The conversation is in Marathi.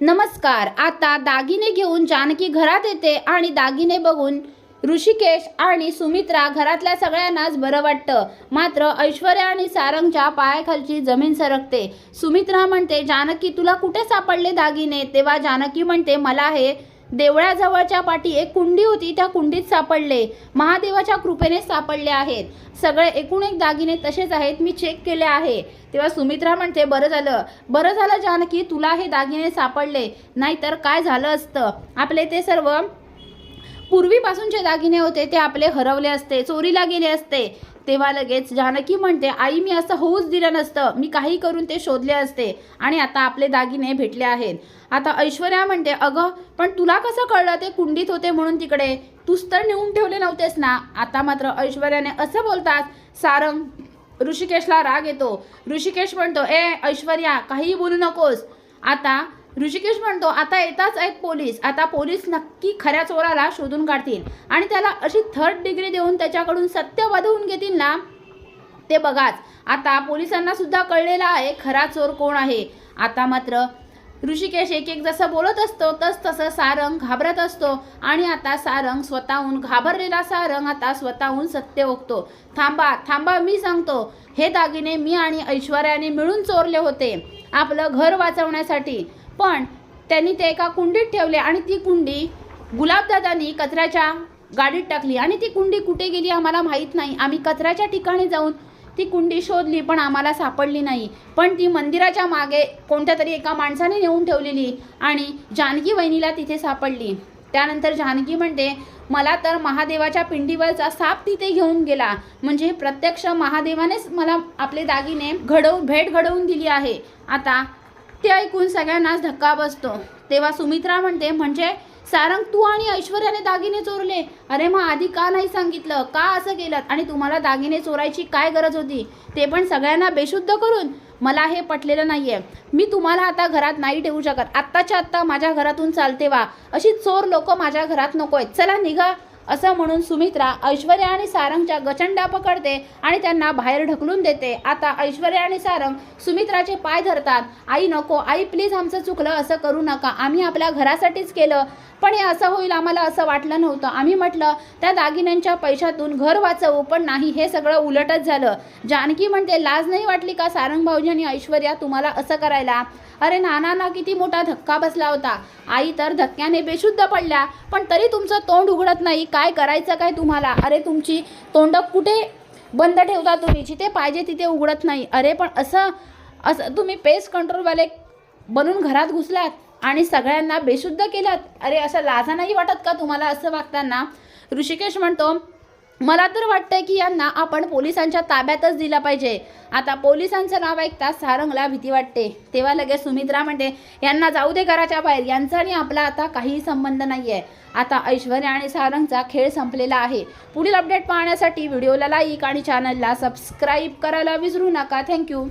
नमस्कार आता दागिने घेऊन जानकी घरात येते आणि दागिने बघून ऋषिकेश आणि सुमित्रा घरातल्या सगळ्यांनाच बरं वाटतं. मात्र ऐश्वर्या आणि सारंगच्या पायाखालची जमीन सरकते. सुमित्रा म्हणते जानकी तुला कुठे सापडले दागिने? तेव्हा जानकी म्हणते मला हे देवळाजवळच्या पाठी एक कुंडी होती त्या कुंडीत सापडले. महादेवाच्या कृपेने सापडले आहेत. सगळे एकूण एक दागिने तसेच आहेत मी चेक केले आहे. तेव्हा सुमित्रा म्हणते बरं झालं. बरं झालं जानकी तुला हे दागिने सापडले. नाहीतर काय झालं असतं? आपले ते सर्व पूर्वीपासूनचे दागिने होते ते आपले हरवले असते चोरीला गेले असते. तेव्हा लगेच जानकी म्हणते आई मी असं होऊच दिलं नसतं. मी काही करून ते शोधले असते आणि आता आपले दागिने भेटले आहेत. आता ऐश्वर्या म्हणते अगं पण तुला कसं कळलं? ते कुंडीत होते म्हणून तिकडे. तूच तर नेऊन ठेवले नव्हतेस ना? आता मात्र ऐश्वर्याने असं बोलतात सारंग ऋषिकेशला राग येतो. ऋषिकेश म्हणतो ए ऐश्वर्या काहीही बोलू नकोस. आता ऋषिकेश म्हणतो आता येताच आहेत पोलीस. आता पोलीस नक्की खऱ्या चोराला शोधून काढतील. आणि त्याला अशी थर्ड डिग्री देऊन त्याच्याकडून सत्य वधवून घेतील ना? ते बघाच. आता पोलिसांना सुद्धा कळलेलं आहे खरा चोर कोण आहे? आता मात्र ऋषिकेश एक एक जसं बोलत असतो तस तसं सारंग घाबरत असतो. आणि आता सारंग स्वतःहून घाबरलेला सारंग आता स्वतःहून सत्य ओकतो. थांबा थांबा मी सांगतो. हे दागिने मी आणि ऐश्वर्याने मिळून चोरले होते. आपलं घर वाचवण्यासाठी. पण त्यांनी ते एका कुंडीत ठेवले आणि ती कुंडी गुलाबदादांनी कचऱ्याच्या गाडीत टाकली. आणि ती कुंडी कुठे गेली आम्हाला माहीत नाही. आम्ही कचऱ्याच्या ठिकाणी जाऊन ती कुंडी शोधली पण आम्हाला सापडली नाही. पण ती मंदिराच्या मागे कोणत्या तरी एका माणसाने नेऊन ठेवलेली आणि जानकी वहिनीला तिथे सापडली. त्यानंतर जानकी म्हणते मला तर महादेवाच्या पिंडीवरचा साप तिथे घेऊन गेला. म्हणजे प्रत्यक्ष महादेवानेच मला आपले दागिने घडवून भेट घडवून दिली आहे. आता ते ऐकून सगळ्यांनाच धक्का बसतो. तेव्हा सुमित्रा म्हणते म्हणजे सारंग तू आणि ऐश्वर्याने दागिने चोरले? अरे मग आधी का नाही सांगितलं? का असं केलं? आणि तुम्हाला दागिने चोरायची काय गरज होती? ते पण सगळ्यांना बेशुद्ध करून? मला हे पटलेलं नाही आहे मी तुम्हाला आता घरात नाही ठेवू शकत. आत्ताच्या आत्ता माझ्या घरातून चालते वा. अशी चोर लोक माझ्या घरात नको आहेत चला निघा. असं म्हणून सुमित्रा ऐश्वर्या आणि सारंगच्या गचंडा पकडते आणि त्यांना बाहेर ढकलून देते. आता ऐश्वर्या आणि सारंग सुमित्राचे पाय धरतात. आई नको आई प्लीज आमचं चुकलं असं करू नका. आम्ही आपल्या घरासाठीच केलं. पण हे असं होईल आम्हाला असं वाटलं नव्हतं. आम्ही म्हटलं त्या दागिन्यांच्या पैशातून घर वाचवू पण नाही हे सगळं उलटच झालं. जानकी म्हणते लाज नाही वाटली का सारंग भाऊजी आणि ऐश्वर्या तुम्हाला असं करायला? अरे नानांना किती मोठा धक्का बसला होता. आई तर धक्क्याने बेशुद्ध पडल्या. पण तरी तुमचं तोंड उघडत नाही. काय करायचं काय तुम्हाला? अरे तुमची तोंड कुठे बंद ठेवता तुम्ही? जिथे पाहिजे तिथे उघडत नाही. अरे पण असं असं तुम्ही पेस्ट कंट्रोलवाले बनून घरात घुसलात आणि सगळ्यांना बेशुद्ध केलात. अरे असं लाजा नाही वाटत का तुम्हाला असं वागताना? ऋषिकेश म्हणतो मला तर वाटतंय की यांना आपण पोलिसांच्या ताब्यातच दिला पाहिजे. आता पोलिसांचं नाव ऐकता सारंगला भीती वाटते. तेव्हा लगेच सुमित्रा म्हणते यांना जाऊ दे घराच्या बाहेर. यांचा आणि आपला आता काहीही संबंध नाही आहे आता ऐश्वर्या आणि सारंगचा खेळ संपलेला आहे. पुढील अपडेट पाहण्यासाठी व्हिडिओला लाईक आणि चॅनलला सबस्क्राईब करायला विसरू नका. थँक्यू